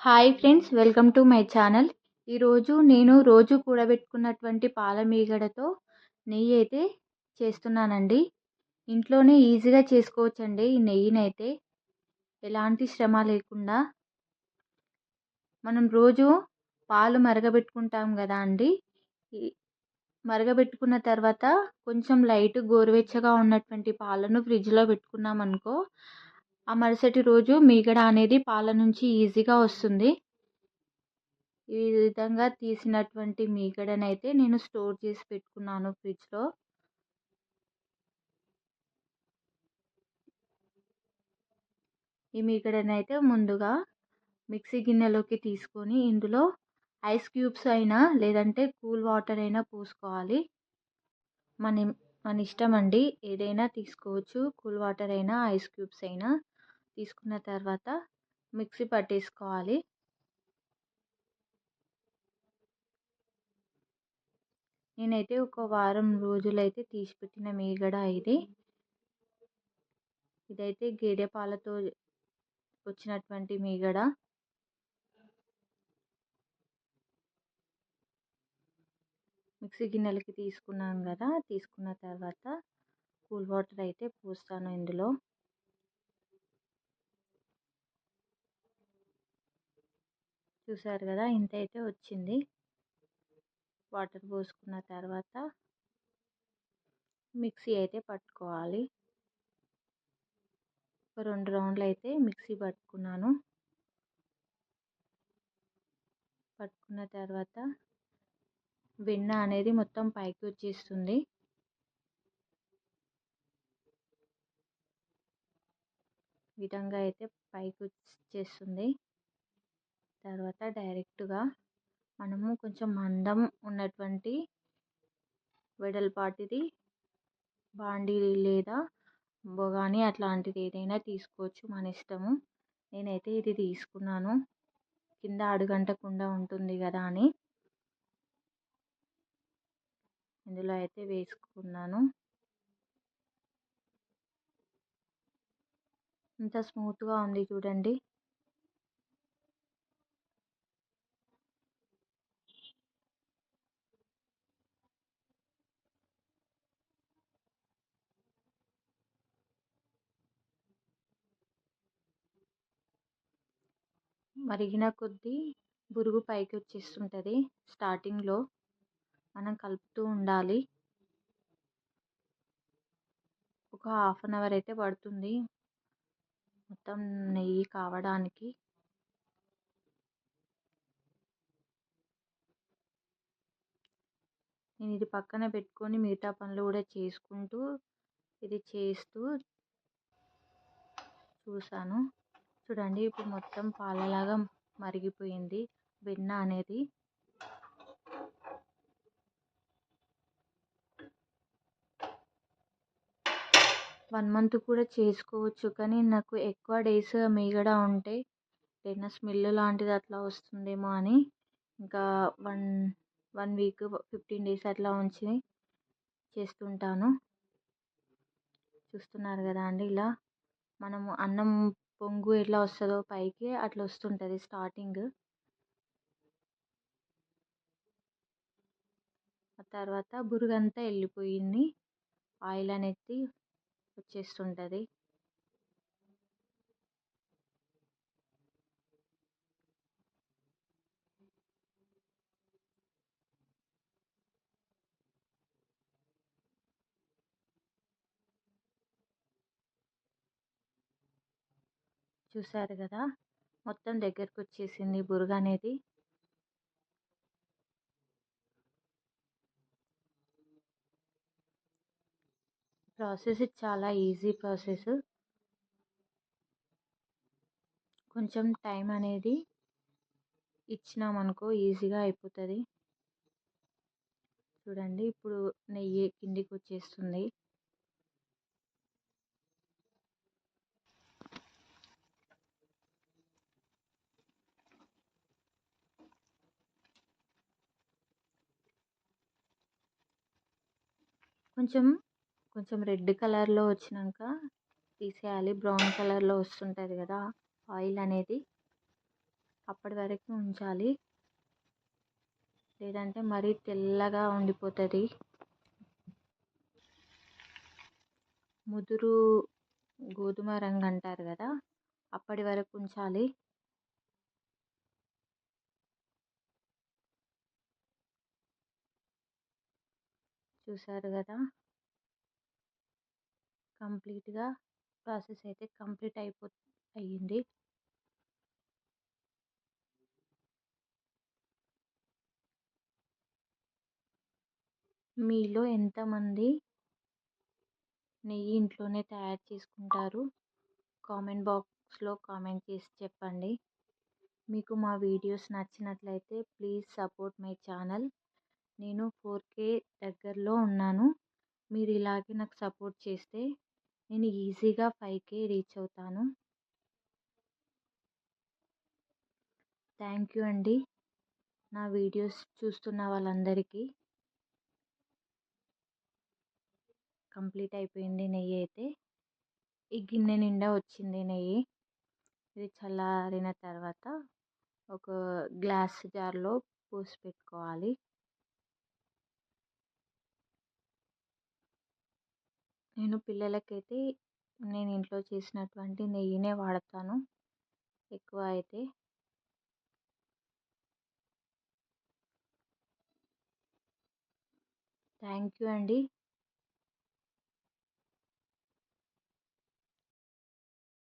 Hi friends welcome to my channel. ఈరోజు నేను రోజు కూడబెట్టుకున్నటువంటి పాల మీగడతో నెయ్యి అయితే చేస్తున్నానండి. ఇంట్లోనే ఈజీగా చేసుకోవచ్చండి ఈ నెయ్యినైతే. ఎలాంటి శ్రమ లేకుండా. మనం రోజు పాలు మరగబెట్టుకుంటాం కదా అండి. మరగబెట్టుకున్న తర్వాత కొంచెం లైట్ గోరువెచ్చగా ఉన్నటువంటి పాలను ఫ్రిడ్జ్లో పెట్టుకున్నాం అనుకో ఆ మరుసటి రోజు మీగడ అనేది పాల నుంచి ఈజీగా వస్తుంది. ఈ విధంగా తీసినటువంటి మీగడనైతే నేను స్టోర్ చేసి పెట్టుకున్నాను ఫ్రిడ్జ్లో. ఈ మీగడనైతే ముందుగా మిక్సీ గిన్నెలోకి తీసుకొని ఇందులో ఐస్ క్యూబ్స్ అయినా లేదంటే కూల్ వాటర్ అయినా పోసుకోవాలి. మన మన ఇష్టం అండి. ఏదైనా తీసుకోవచ్చు. కూల్ వాటర్ అయినా ఐస్ క్యూబ్స్ అయినా. తీసుకున్న తర్వాత మిక్సీ పట్టేసుకోవాలి. నేనైతే ఒక వారం రోజులైతే తీసి పెట్టిన మీగడ ఇది. ఇదైతే గేదె పాలతో వచ్చినటువంటి మీగడ. మిక్సీ గిన్నెలకి తీసుకున్నాను కదా తీసుకున్న తర్వాత కూల్ వాటర్ అయితే పోస్తాను ఇందులో. చూసారు కదా! ఇంత అయితే వచ్చింది. వాటర్ పోసుకున్న తర్వాత మిక్సీ అయితే పట్టుకోవాలి. రెండు రౌండ్లు అయితే మిక్సీ పట్టుకున్నాను. పట్టుకున్న తర్వాత వెన్న అనేది మొత్తం పైకి వచ్చేస్తుంది. విధంగా అయితే పైకి వచ్చేస్తుంది. తర్వాత డైరెక్ట్గా మనము కొంచెం మందం ఉన్నటువంటి వెడల్పాటిది బాండీ లేదా బొగాని అట్లాంటిది ఏదైనా తీసుకోవచ్చు మన ఇష్టము. నేనైతే ఇది తీసుకున్నాను. కింద అడుగంటకుండా ఉంటుంది కదా అని. ఇందులో అయితే వేసుకున్నాను. ఎంత స్మూత్గా ఉంది చూడండి. మరిగిన కొద్దీ బురుగు పైకి వచ్చేస్తుంటుంది స్టార్టింగ్లో. మనం కలుపుతూ ఉండాలి. ఒక హాఫ్ అన్ అవర్ అయితే పడుతుంది. మొత్తం నెయ్యి కావడానికి. నేను ఇది పక్కన పెట్టుకొని మిగతా పనులు కూడా చేసుకుంటూ ఇది చేస్తూ చూసాను. చూడండి ఇప్పుడు మొత్తం పాలలాగా మరిగిపోయింది. వెన్న అనేది వన్ మంత్ కూడా చేసుకోవచ్చు. కానీ నాకు ఎక్కువ డేస్ మీగడ ఉంటే ఏదైనా స్మెల్ లాంటిది అట్లా వస్తుందేమో అని ఇంకా one one week fifteen days అట్లా ఉంచి చేస్తుంటాను. చూస్తున్నారు కదా అండి ఇలా మనము అన్నం పొంగు ఎట్లా వస్తుందో పైకి అట్లా వస్తుంటుంది స్టార్టింగ్. ఆ తర్వాత బురుగంతా వెళ్ళిపోయింది. ఆయిల్ అనేది వచ్చేస్తుంటుంది. చూసారు కదా! మొత్తం దగ్గరకు వచ్చేసింది బురుగ అనేది. ప్రాసెస్ చాలా ఈజీ ప్రాసెస్. కొంచెం టైం అనేది ఇచ్చినామనుకో ఈజీగా అయిపోతుంది. చూడండి ఇప్పుడు నెయ్యి కిందికి వచ్చేస్తుంది కొంచెం కొంచెం రెడ్ కలర్లో వచ్చినాక తీసేయాలి. బ్రౌన్ కలర్లో వస్తుంటుంది కదా ఆయిల్ అనేది. అప్పటి వరకు ఉంచాలి. లేదంటే మరీ తెల్లగా ఉండిపోతుంది. ముదురు గోధుమ రంగు అంటారు కదా అప్పటి వరకు ఉంచాలి. చూసారు కదా! కంప్లీట్గా ప్రాసెస్ అయితే కంప్లీట్ అయిపో అయ్యింది. మీలో ఎంతమంది నెయ్యి ఇంట్లోనే తయారు చేసుకుంటారు? కామెంట్ బాక్స్లో కామెంట్ చేసి చెప్పండి. మీకు మా వీడియోస్ నచ్చినట్లయితే ప్లీజ్ సపోర్ట్ మై ఛానల్. నేను ఫోర్ కే దగ్గరలో ఉన్నాను. మీరు ఇలాగే నాకు సపోర్ట్ చేస్తే నేను ఈజీగా ఫైవ్ కే రీచ్ అవుతాను. థ్యాంక్ యూ అండి. నా వీడియోస్ చూస్తున్న వాళ్ళందరికీ కంప్లీట్ అయిపోయింది నెయ్యి అయితే. ఈ గిన్నె నిండా వచ్చింది నెయ్యి. ఇది చల్లారిన తర్వాత ఒక గ్లాస్ జార్లో పోసి పెట్టుకోవాలి. నేను పిల్లలకైతే నేను ఇంట్లో చేసినటువంటి నెయ్యినే వాడతాను. ఎక్కువ అయితే. థ్యాంక్ యూ అండి.